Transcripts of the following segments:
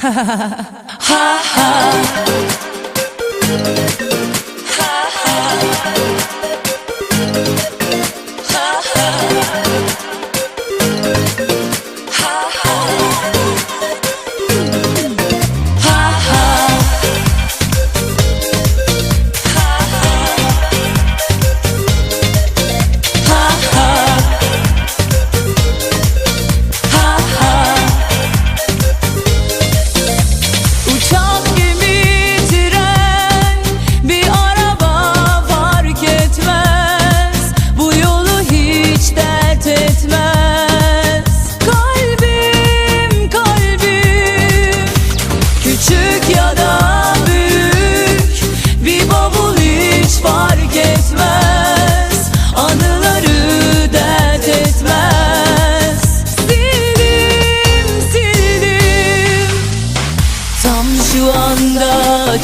ha ha. Ha ha.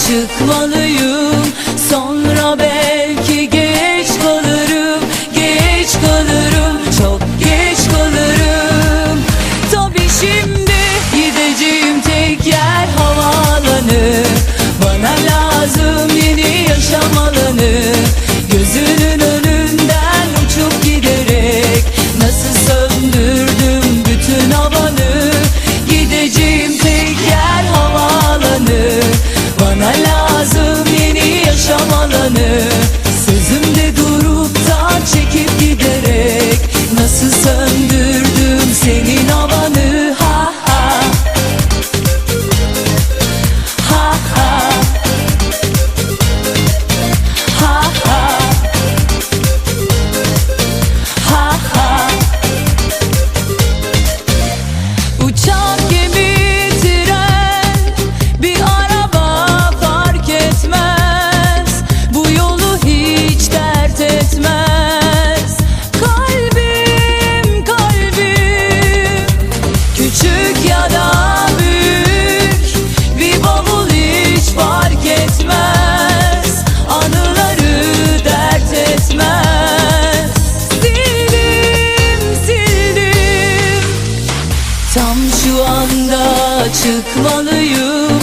çıkmalıyım. ya da büyük. Bir bavul hiç fark etmez. Anıları dert etmez. Sildim sildim. Tam şu anda çıkmalıyım.